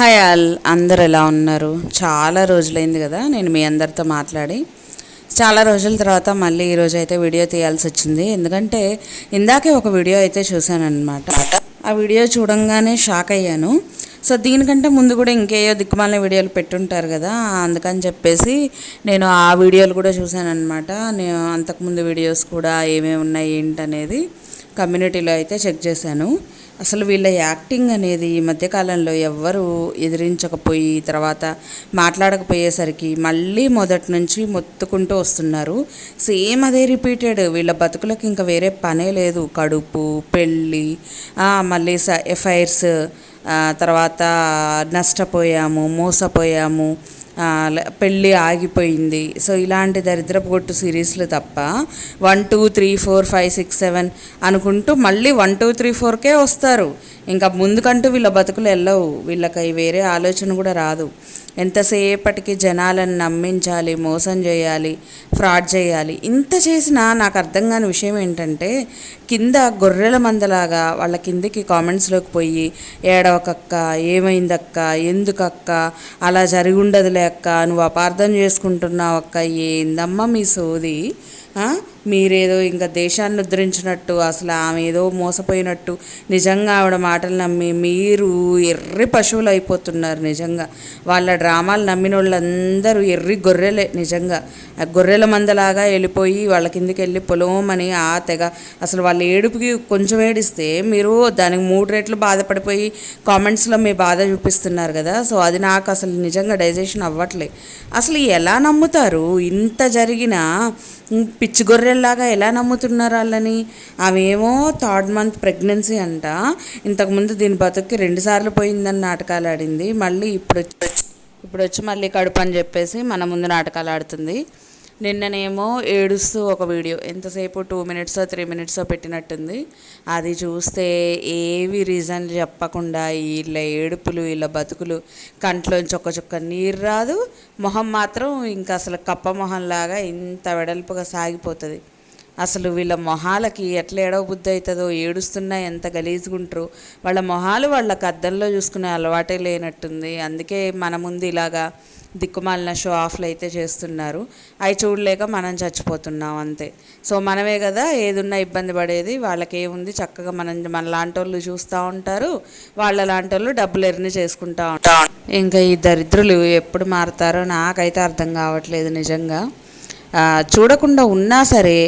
Hi all అందరు ఎలా ఉన్నారు? చాలా రోజులైంది కదా నేను మీ అందరితో మాట్లాడి. చాలా రోజుల తర్వాత మళ్ళీ ఈరోజు అయితే వీడియో తీయాల్సి వచ్చింది. ఎందుకంటే ఇందాకే ఒక వీడియో అయితే చూశానమాట ఆ వీడియో చూడంగానే షాక్ అయ్యాను. సో దీనికంటే ముందు కూడా ఇంకేయో దిక్కుమాలిన వీడియోలు పెట్టుంటారు కదా అందుకని చెప్పేసి నేను ఆ వీడియోలు కూడా చూశానమాట నేను అంతకుముందు వీడియోస్ కూడా ఏమేమి ఉన్నాయి ఏంటనేది కమ్యూనిటీలో అయితే చెక్ చేశాను. అసలు వీళ్ళ యాక్టింగ్ అనేది ఈ మధ్యకాలంలో ఎవ్వరూ ఎదిరించకపోయి తర్వాత మాట్లాడకపోయేసరికి మళ్ళీ మొదటి నుంచి మొత్తుకుంటూ వస్తున్నారు. సేమ్ అదే రిపీటెడ్ వీళ్ళ బతుకులకు ఇంకా వేరే పనే లేదు. కడుపు పెళ్ళి మళ్ళీ స ఎఫ్ఐఆర్స్ తర్వాత నష్టపోయాము మోసపోయాము పెళ్ళి ఆగిపోయింది. సో ఇలాంటి దరిద్రపు కొట్టు సిరీస్లు తప్ప one two three four five six seven అనుకుంటూ మళ్ళీ వన్ టూ త్రీ ఫోర్కే వస్తారు. ఇంకా ముందుకంటూ వీళ్ళ బతుకులు వెళ్ళవు వీళ్ళకి వేరే ఆలోచన కూడా రాదు. ఎంతసేపటికి జనాలను నమ్మించాలి మోసం చేయాలి ఫ్రాడ్ చేయాలి ఇంత చేసినా నాకు అర్థం కాని విషయం ఏంటంటే కింద గొర్రెల మందలాగా వాళ్ళ కిందికి కామెంట్స్లోకి పోయి ఏడవకక్క ఏమైందక్క ఎందుకక్క అలా జరిగి అక్క నువ్వు అపార్థం చేసుకుంటున్నావు అక్క ఏందమ్మా మీ సోది? మీరేదో ఇంకా దేశాన్ని ఉద్ధరించినట్టు అసలు ఆమె ఏదో మోసపోయినట్టు నిజంగా ఆవిడ మాటలు నమ్మి మీరు ఎర్రి పశువులు అయిపోతున్నారు నిజంగా. వాళ్ళ డ్రామాలు నమ్మిన వాళ్ళందరూ ఎర్రి గొర్రెలే నిజంగా. ఆ గొర్రెల మందలాగా వెళ్ళిపోయి వాళ్ళ కిందికి వెళ్ళి పొలమని ఆ తెగ. అసలు వాళ్ళ ఏడుపుకి కొంచెం ఏడిస్తే మీరు దానికి మూడు రెట్లు బాధపడిపోయి కామెంట్స్లో మీ బాధ చూపిస్తున్నారు కదా. సో అది నాకు అసలు నిజంగా డైజెషన్ అవ్వట్లే. అసలు ఎలా నమ్ముతారు? ఇంత జరిగినా పిచ్చి గొర్రెలు గొర్రెల్లాగా ఎలా నమ్ముతున్నారు వాళ్ళని? అవేమో థర్డ్ మంత్ ప్రెగ్నెన్సీ అంట. ఇంతకుముందు దీని బతుక్కి రెండుసార్లు పోయిందని నాటకాలు ఆడింది. మళ్ళీ ఇప్పుడు వచ్చి- ఇప్పుడు వచ్చి మళ్ళీ కడుపు అని చెప్పేసి మన ముందు నాటకాలు ఆడుతుంది. నిన్ననేమో ఏడుస్తూ ఒక వీడియో. ఎంతసేపు? టూ మినిట్సో త్రీ మినిట్సో పెట్టినట్టుంది. అది చూస్తే ఏవి రీజన్లు చెప్పకుండా వీళ్ళ ఏడుపులు వీళ్ళ బతుకులు కంట్లోంచి ఒక చుక్క నీరు రాదు. మొహం మాత్రం ఇంకా అసలు కప్ప మొహంలాగా ఇంత వెడల్పుగా సాగిపోతుంది. అసలు వీళ్ళ మొహాలకి ఎట్లా ఏడవ బుద్ధి అవుతుందో ఏడుస్తున్నా ఎంత గలీజుగుంటారు. వాళ్ళ మొహాలు వాళ్ళకి అద్దంలో చూసుకునే అలవాటే లేనట్టుంది. అందుకే మన ముందు ఇలాగా దిక్కుమాలిన షో ఆఫ్లు అయితే చేస్తున్నారు. అవి చూడలేక మనం చచ్చిపోతున్నాం అంతే. సో మనమే కదా ఏదున్నా ఇబ్బంది పడేది వాళ్ళకి ఏముంది చక్కగా మనం మన లాంటి వాళ్ళు చూస్తూ ఉంటారు వాళ్ళ లాంటి వాళ్ళు డబ్బులు ఎర్ని చేసుకుంటా ఉంటారు. ఇంకా ఈ దరిద్రులు ఎప్పుడు మారుతారో నాకైతే అర్థం కావట్లేదు నిజంగా. చూడకుండా ఉన్నా సరే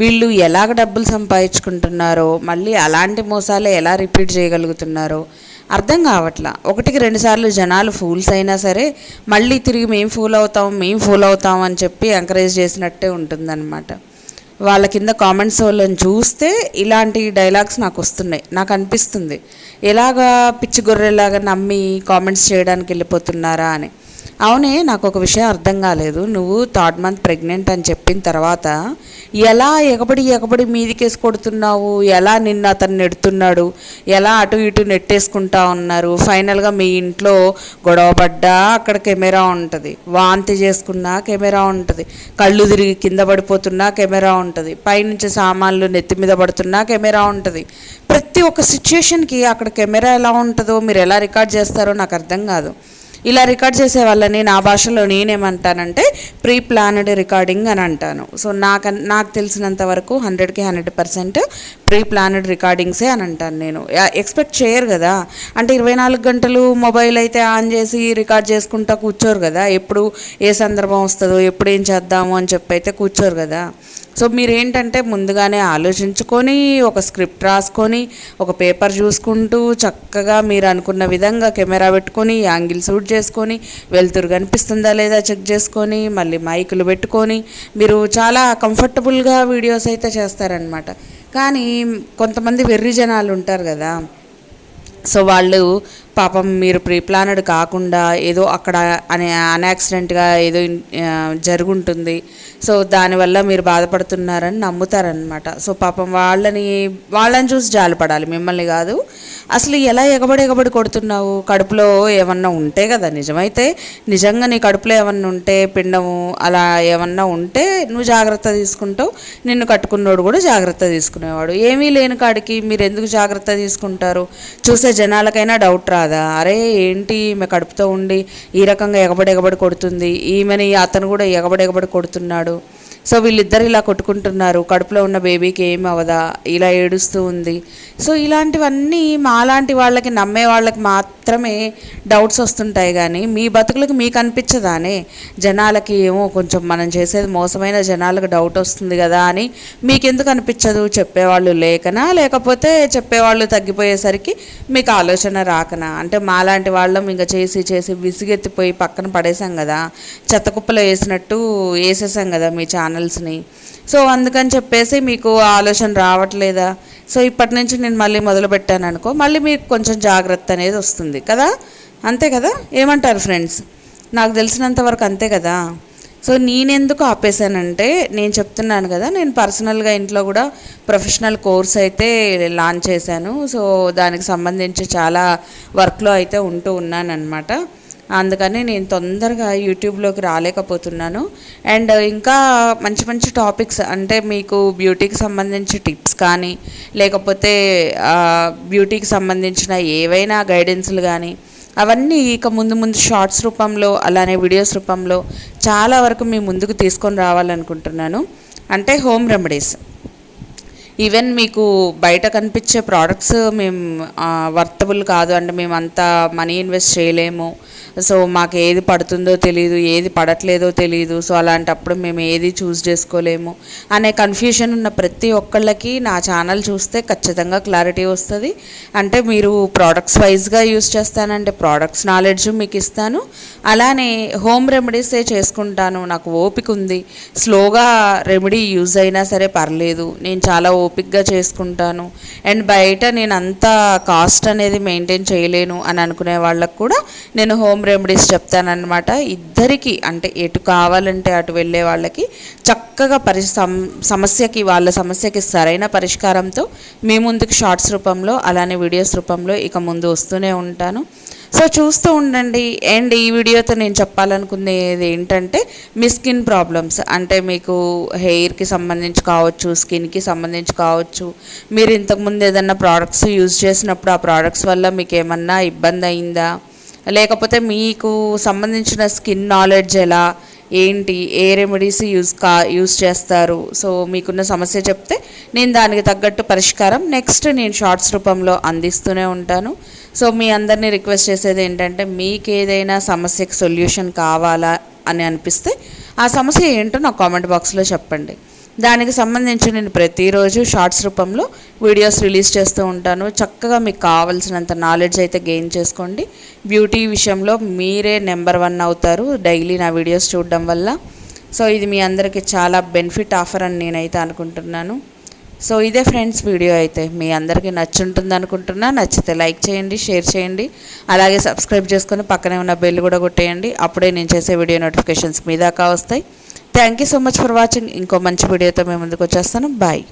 వీళ్ళు ఎలాగ డబ్బులు సంపాదించుకుంటున్నారో మళ్ళీ అలాంటి మోసాలే ఎలా రిపీట్ చేయగలుగుతున్నారో అర్థం కావట్లా. ఒకటికి రెండుసార్లు జనాలు ఫూల్స్ అయినా సరే మళ్ళీ తిరిగి మేము ఫూల్ అవుతాం మేము ఫూల్ అవుతాం అని చెప్పి ఎంకరేజ్ చేసినట్టే ఉంటుందన్నమాట. వాళ్ళ కింద కామెంట్స్ వాళ్ళని చూస్తే ఇలాంటి డైలాగ్స్ నాకు వస్తున్నాయి. నాకు అనిపిస్తుంది. ఎలాగా పిచ్చి గొర్రెలాగా నమ్మి కామెంట్స్ చేయడానికి వెళ్ళిపోతున్నారా అని. అవునే నాకు ఒక విషయం అర్థం కాలేదు. నువ్వు థర్డ్ మంత్ ప్రెగ్నెంట్ అని చెప్పిన తర్వాత ఎలా ఎగబడి ఎగబడి మీదికేసి కొడుతున్నావు? ఎలా నిన్న అతను నెడుతున్నాడు? ఎలా అటు ఇటు నెట్టేసుకుంటా ఉన్నారు? ఫైనల్గా మీ ఇంట్లో గొడవపడ్డా అక్కడ కెమెరా ఉంటుంది. వాంతి చేసుకున్నా కెమెరా ఉంటుంది. కళ్ళు తిరిగి కింద పడిపోతున్నా కెమెరా ఉంటుంది. పైనుంచి సామాన్లు నెత్తి మీద పడుతున్నా కెమెరా ఉంటుంది. ప్రతి ఒక్క సిచ్యుయేషన్కి అక్కడ కెమెరా ఎలా ఉంటుందో మీరు ఎలా రికార్డ్ చేస్తారో నాకు అర్థం కాదు. ఇలా రికార్డ్ చేసే వాళ్ళని నా భాషలో నేనేమంటానంటే ప్రీ ప్లానడ్ రికార్డింగ్ అని అంటాను. సో నాకు నాకు తెలిసినంత వరకు హండ్రెడ్కి హండ్రెడ్ పర్సెంట్ ప్రీ ప్లానడ్ రికార్డింగ్సే అని అంటాను నేను. ఎక్స్పెక్ట్ చేయరు కదా. అంటే ఇరవై నాలుగు గంటలు మొబైల్ అయితే ఆన్ చేసి రికార్డ్ చేసుకుంటా కూర్చోరు కదా. ఎప్పుడు ఏ సందర్భం వస్తుందో ఎప్పుడు ఏం చేద్దాము అని చెప్పి అయితే కూర్చోరు కదా. సో మీరు ఏంటంటే ముందుగానే ఆలోచించుకొని ఒక స్క్రిప్ట్ రాసుకొని ఒక పేపర్ చూసుకుంటూ చక్కగా మీరు అనుకున్న విధంగా కెమెరా పెట్టుకొని యాంగిల్ షూట్ చేసుకొని వెలుతురు కనిపిస్తుందా లేదా చెక్ చేసుకొని మళ్ళీ మైకులు పెట్టుకొని మీరు చాలా కంఫర్టబుల్గా వీడియోస్ అయితే చేస్తారనమాట కానీ కొంతమంది వెర్రి జనాలు ఉంటారు కదా. సో వాళ్ళు పాపం మీరు ప్రీప్లానడ్ కాకుండా ఏదో అక్కడ అనే అన్యాక్సిడెంట్గా ఏదో జరుగుంటుంది. సో దానివల్ల మీరు బాధపడుతున్నారని నమ్ముతారనమాట సో పాపం వాళ్ళని వాళ్ళని చూసి జాలిపడాలి. మిమ్మల్ని కాదు. అసలు ఎలా ఎగబడి ఎగబడి కొడుతున్నావు? కడుపులో ఏమన్నా ఉంటే కదా నిజమైతే నిజంగా నీ కడుపులో ఏమన్నా ఉంటే పిండము అలా ఏమన్నా ఉంటే నువ్వు జాగ్రత్త తీసుకుంటావు. నిన్ను కట్టుకున్నోడు కూడా జాగ్రత్త తీసుకునేవాడు. ఏమీ లేని కాడికి మీరు ఎందుకు జాగ్రత్త తీసుకుంటారు? చూసే జనాలకైనా డౌట్ రాదు. కదా? అరే ఏంటి ఈమె కడుపుతో ఉండి ఈ రకంగా ఎగబడి ఎగబడి కొడుతుంది? ఈమెని అతను కూడా ఎగబడి ఎగబడి కొడుతున్నాడు. సో వీళ్ళిద్దరు ఇలా కొట్టుకుంటున్నారు. కడుపులో ఉన్న బేబీకి ఏం అవదా? ఇలా ఏడుస్తూ ఉంది. సో ఇలాంటివన్నీ మాలాంటి వాళ్ళకి నమ్మే వాళ్ళకి మాత్రమే డౌట్స్ వస్తుంటాయి కానీ మీ బతుకులకు మీకు అనిపించదానే? జనాలకి ఏమో కొంచెం మనం చేసేది మోసమైన జనాలకు డౌట్ వస్తుంది కదా అని మీకెందుకు అనిపించదు? చెప్పేవాళ్ళు లేకనా? లేకపోతే చెప్పేవాళ్ళు తగ్గిపోయేసరికి మీకు ఆలోచన రాకనా? అంటే మాలాంటి వాళ్ళం ఇంకా చేసి చేసి విసిగెత్తిపోయి పక్కన పడేసాం కదా. చెత్తకుప్పలో వేసినట్టు వేసేసాం కదా మీ ఛానల్స్ని సో అందుకని చెప్పేసి మీకు ఆలోచన రావట్లేదా? సో ఇప్పటి నుంచి నేను మళ్ళీ మొదలు పెట్టాను అనుకో మళ్ళీ మీకు కొంచెం జాగ్రత్త అనేది వస్తుంది కదా? అంతే కదా? ఏమంటారు ఫ్రెండ్స్? నాకు తెలిసినంత వరకు అంతే కదా? సో నేనెందుకు ఆపేశానంటే నేను చెప్తున్నాను కదా నేను పర్సనల్గా ఇంట్లో కూడా ప్రొఫెషనల్ కోర్స్ అయితే లాంచ్ చేశాను. సో దానికి సంబంధించి చాలా వర్క్లో అయితే ఉంటూ ఉన్నాను అందుకని నేను తొందరగా యూట్యూబ్లోకి రాలేకపోతున్నాను. అండ్ ఇంకా మంచి మంచి టాపిక్స్ అంటే మీకు బ్యూటీకి సంబంధించి టిప్స్ కానీ లేకపోతే బ్యూటీకి సంబంధించిన ఏవైనా గైడెన్స్లు కానీ అవన్నీ ఇక ముందు ముందు షార్ట్స్ రూపంలో అలానే వీడియోస్ రూపంలో చాలా వరకు మీ ముందుకు తీసుకొని రావాలనుకుంటున్నాను. అంటే హోమ్ రెమెడీస్. ఈవెన్ మీకు బయట కనిపించే ప్రోడక్ట్స్ మేము వర్తబుల్ కాదు. అంటే మేము అంత మనీ ఇన్వెస్ట్ చేయలేము. సో మాకు ఏది పడుతుందో తెలియదు ఏది పడట్లేదో తెలియదు సో అలాంటప్పుడు మేము ఏది చూస్ చేసుకోలేము. అనే కన్ఫ్యూషన్ ఉన్న ప్రతి ఒక్కళ్ళకి నా ఛానల్ చూస్తే ఖచ్చితంగా క్లారిటీ వస్తుంది. అంటే మీరు ప్రోడక్ట్స్ వైజ్గా యూస్ చేస్తానంటే ప్రోడక్ట్స్ నాలెడ్జ్ మీకు ఇస్తాను. అలానే హోమ్ రెమెడీసే చేసుకుంటాను. నాకు ఓపిక ఉంది. స్లోగా రెమెడీ యూజ్ అయినా సరే పర్లేదు. నేను చాలా ఓపిక్గా చేసుకుంటాను. అండ్ బయట నేను అంత కాస్ట్ అనేది మెయింటైన్ చేయలేను అని అనుకునే వాళ్ళకు కూడా నేను హోమ్ రెమెడీస్ చెప్తానన్నమాట. ఇద్దరికి అంటే ఎటు కావాలంటే అటు వెళ్ళే వాళ్ళకి చక్కగా పరి సమస్యకి వాళ్ళ సమస్యకి సరైన పరిష్కారంతో మీ ముందుకు షార్ట్స్ రూపంలో అలానే వీడియోస్ రూపంలో ఇక ముందు వస్తూనే ఉంటాను. సో చూస్తూ ఉండండి. అండ్ ఈ వీడియోతో నేను చెప్పాలనుకునేది ఏంటంటే మీ స్కిన్ ప్రాబ్లమ్స్. అంటే మీకు హెయిర్కి సంబంధించి కావచ్చు స్కిన్కి సంబంధించి కావచ్చు. మీరు ఇంతకుముందు ఏదన్నా ప్రోడక్ట్స్ యూజ్ చేసినప్పుడు ఆ ప్రోడక్ట్స్ వల్ల మీకు ఏమన్నా ఇబ్బంది అయిందా? లేకపోతే మీకు సంబంధించిన స్కిన్ నాలెడ్జ్ ఎలా? ఏంటి? ఏ రెమెడీస్ యూజ్ కా యూజ్ చేస్తారు? సో మీకున్న సమస్య చెప్తే నేను దానికి తగ్గట్టు పరిష్కారం నెక్స్ట్ నేను షార్ట్స్ రూపంలో అందిస్తూనే ఉంటాను. సో మీ అందరినీ రిక్వెస్ట్ చేసేది ఏంటంటే మీకు ఏదైనా సమస్యకు సొల్యూషన్ కావాలా అని అనిపిస్తే ఆ సమస్య ఏంటో నా కామెంట్ బాక్స్లో చెప్పండి. దానికి సంబంధించి నేను ప్రతిరోజు షార్ట్స్ రూపంలో వీడియోస్ రిలీజ్ చేస్తూ ఉంటాను. చక్కగా మీకు కావాల్సినంత నాలెడ్జ్ అయితే గెయిన్ చేసుకోండి. బ్యూటీ విషయంలో మీరే నెంబర్ వన్ అవుతారు డైలీ నా వీడియోస్ చూడడం వల్ల. సో ఇది మీ అందరికీ చాలా బెనిఫిట్ ఆఫర్ అని నేనైతే అనుకుంటున్నాను. సో ఇదే ఫ్రెండ్స్ వీడియో అయితే. మీ అందరికీ నచ్చుంటుంది అనుకుంటున్నా. నచ్చితే లైక్ చేయండి షేర్ చేయండి. అలాగే సబ్స్క్రైబ్ చేసుకొని పక్కనే ఉన్న బెల్ కూడా కొట్టేయండి. అప్పుడే నేను చేసే వీడియో నోటిఫికేషన్స్ మీ దాకా వస్తాయి. Thank you so much for watching ఇంకో మంచి వీడియోతో మేము ముందుకు వచ్చేస్తాను. బాయ్